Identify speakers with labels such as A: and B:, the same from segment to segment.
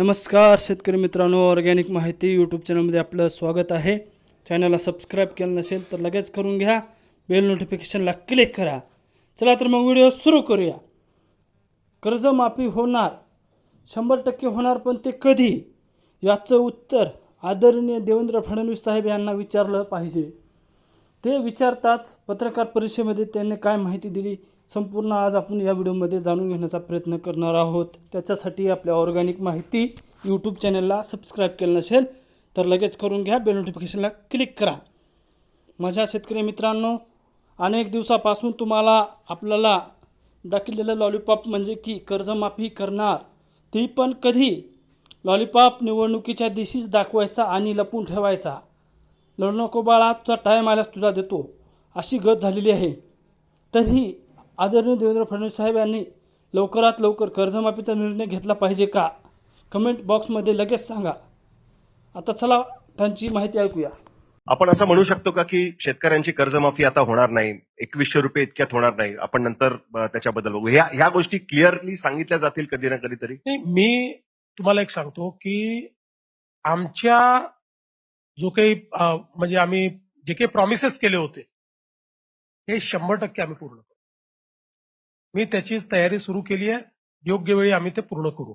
A: नमस्कार शेतकरी मित्रांनो ऑर्गॅनिक माहिती यूट्यूब चॅनलमध्ये आपलं स्वागत आहे. चॅनलला सबस्क्राईब केलं नसेल तर लगेच करून घ्या. बेल नोटिफिकेशनला क्लिक करा. चला तर मग व्हिडिओ सुरू करूया. कर्जमाफी होणार. शंभर टक्के होणार पण ते कधी? याचं उत्तर आदरणीय देवेंद्र फडणवीस साहेब यांना विचारलं पाहिजे. ते विचारताच पत्रकार परिषदेमध्ये त्यांनी काय माहिती दिली? संपूर्ण आज आपण या व्हिडिओमध्ये जाणून घेण्याचा प्रयत्न करणार आहोत. त्याच्यासाठी आपल्या ऑर्गॅनिक माहिती यूट्यूब चॅनलला सबस्क्राईब केलं नसेल तर लगेच करून घ्या. बेल नोटिफिकेशनला क्लिक करा. माझ्या शेतकरी मित्रांनो अनेक दिवसापासून तुम्हाला आपल्याला दाखवलेलं लॉलीपॉप म्हणजे की कर्जमाफी करणार ती पण कधी? लॉलीपॉप निवडणुकीच्या दिवशीच दाखवायचा आणि लपून ठेवायचा. लढ नको बाळा तुझा टाईम आल्यास तुझा देतो. अशी गत झालेली आहे. तरीही आदरणीय देवेंद्र फडणवीस साहेब यांनी लवकरात लवकर कर्जमाफीचा निर्णय घेतला पाहिजे का? कमेंट बॉक्समध्ये लगेच सांगा. आता चला त्यांची माहिती ऐकूया.
B: आपण असं म्हणू शकतो का की शेतकऱ्यांची कर्जमाफी आता होणार नाही एकवीसशे रुपये इतक्यात होणार नाही. आपण नंतर त्याच्याबद्दल बघू. ह्या ह्या गोष्टी क्लिअरली सांगितल्या जातील कधी ना कधीतरी
C: नाही मी तुम्हाला एक सांगतो की आमच्या जो काही म्हणजे आम्ही जे काही प्रॉमिसेस केले होते हे शंभर टक्के आम्ही पूर्ण मी त्याची तयारी सुरू केली आहे. योग्य वेळी आम्ही ते पूर्ण करू.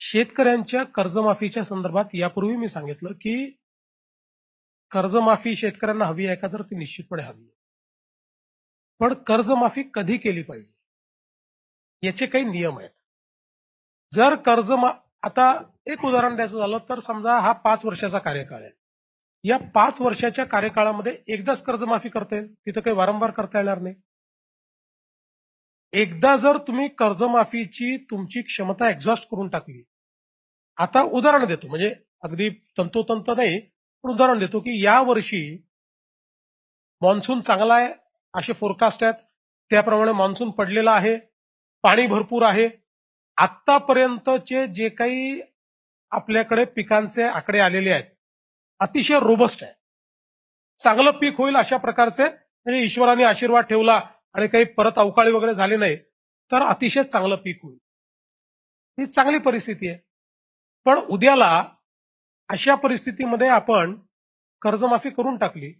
C: शेतकऱ्यांच्या कर्जमाफीच्या संदर्भात यापूर्वी मी सांगितलं की कर्जमाफी शेतकऱ्यांना हवी आहे का तर ती निश्चितपणे हवी आहे. पण कर्जमाफी कधी केली पाहिजे? याचे काही नियम आहेत. जर कर्ज आता एक उदाहरण द्यायचं झालं तर समजा हा पाच वर्षाचा कार्यकाळ आहे. या पाच वर्षाच्या कार्यकाळामध्ये एकदाच कर्जमाफी करता येईल? तिथं काही वारंवार करता येणार नाही. एकदा जर तुम्ही कर्जमाफीची तुमची क्षमता एक्झॉस्ट करून टाकली आता उदाहरण देतो म्हणजे अगदी तंतोतंत नाही पण उदाहरण देतो की या वर्षी मान्सून चांगला आहे असे फोरकास्ट आहेत. त्याप्रमाणे मान्सून पडलेला आहे पाणी भरपूर आहे. आतापर्यंतचे जे काही आपल्याकडे पिकांचे आकडे आलेले आहेत अतिशय रोबस्ट आहे. चांगलं पीक होईल अशा प्रकारचे म्हणजे ईश्वराने आशीर्वाद ठेवला आणि काही परत अवकाळी वगैरे झाले नाही तर अतिशय चांगलं पीक होईल. ही चांगली परिस्थिती आहे. पण उद्याला अशा परिस्थितीमध्ये आपण कर्जमाफी करून टाकली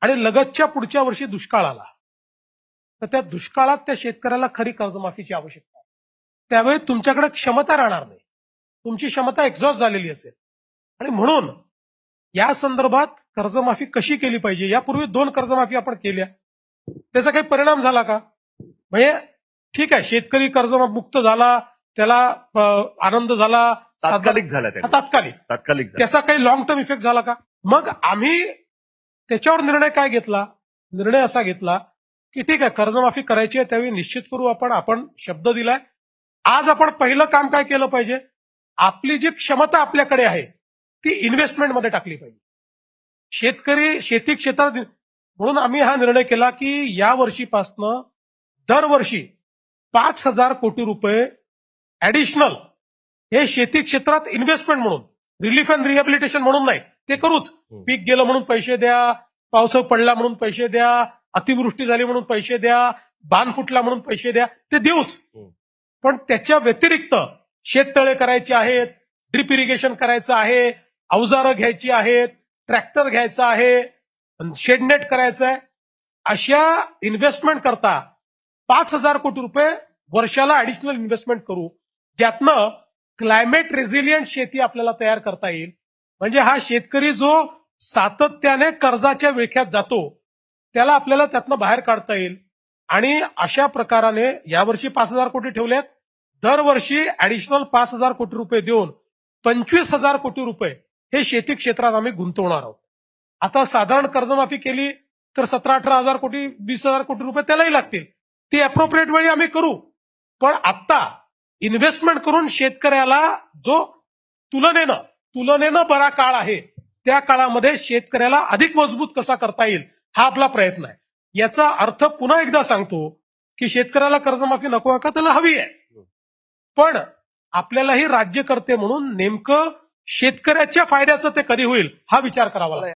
C: आणि लगतच्या पुढच्या वर्षी दुष्काळ आला तर त्या दुष्काळात त्या शेतकऱ्याला खरी कर्जमाफीची आवश्यकता आहे. त्यावेळी तुमच्याकडे क्षमता राहणार नाही. तुमची क्षमता एक्झॉस्ट झालेली असेल. आणि म्हणून या संदर्भात कर्जमाफी कशी केली पाहिजे? यापूर्वी दोन कर्जमाफी आपण केल्या. त्याचा काही परिणाम झाला का? म्हणजे ठीक आहे शेतकरी कर्जमुक्त झाला त्याला आनंद झाला
B: तात्कालिक त्या
C: तात्कालिक.
B: तात्कालिक
C: त्याचा काही लॉंग टर्म इफेक्ट झाला का? मग आम्ही त्याच्यावर निर्णय काय घेतला? निर्णय असा घेतला की ठीक आहे कर्जमाफी करायची आहे त्यावेळी निश्चित करू आपण आपण शब्द दिलाय. आज आपण पहिलं काम काय केलं पाहिजे? आपली जी क्षमता आपल्याकडे आहे ती इन्व्हेस्टमेंटमध्ये टाकली पाहिजे. शेतकरी शेती क्षेत्रात म्हणून आम्ही हा निर्णय केला की या वर्षीपासनं दरवर्षी पाच हजार कोटी रुपये ऍडिशनल हे शेती क्षेत्रात इन्व्हेस्टमेंट म्हणून रिलीफ अँड रिहॅबिलिटेशन म्हणून नाही ते करूच
B: हम्म.
C: पीक गेलं म्हणून पैसे द्या पावस पडला म्हणून पैसे द्या अतिवृष्टी झाली म्हणून पैसे द्या बाण फुटला म्हणून पैसे द्या ते देऊच
B: हम्म.
C: पण त्याच्या व्यतिरिक्त शेततळे करायचे आहेत ड्रिप इरिगेशन करायचं आहे अवजारं घ्यायची आहेत ट्रॅक्टर घ्यायचा आहे शेडनेट करायचं आहे. अशा इन्व्हेस्टमेंट करता पाच हजार कोटी रुपये वर्षाला ऍडिशनल इन्व्हेस्टमेंट करू. ज्यातनं क्लायमेट रेझिलियंट शेती आपल्याला तयार करता येईल. म्हणजे हा शेतकरी जो सातत्याने कर्जाच्या विळख्यात जातो त्याला आपल्याला त्यातनं बाहेर काढता येईल. आणि अशा प्रकाराने यावर्षी पाच हजार कोटी ठेवलेत. दरवर्षी ऍडिशनल पाच हजार कोटी रुपये देऊन पंचवीस हजार कोटी रुपये हे शेती क्षेत्रात आम्ही गुंतवणार आहोत. आता साधारण कर्जमाफी केली तर सतरा अठरा हजार कोटी वीस हजार कोटी रुपये त्यालाही लागतील. ती अप्रोप्रिएट वेळी आम्ही करू. पण आत्ता इन्व्हेस्टमेंट करून शेतकऱ्याला जो तुलनेनं तुलनेनं बरा काळ आहे त्या काळामध्ये शेतकऱ्याला अधिक मजबूत कसा करता येईल हा आपला प्रयत्न आहे. याचा अर्थ पुन्हा एकदा सांगतो की शेतकऱ्याला कर्जमाफी नको आहे का? त्याला हवी आहे. पण आपल्यालाही राज्यकर्ते म्हणून नेमकं शेतकऱ्याच्या फायद्याचं ते कधी होईल हा विचार करावा लागेल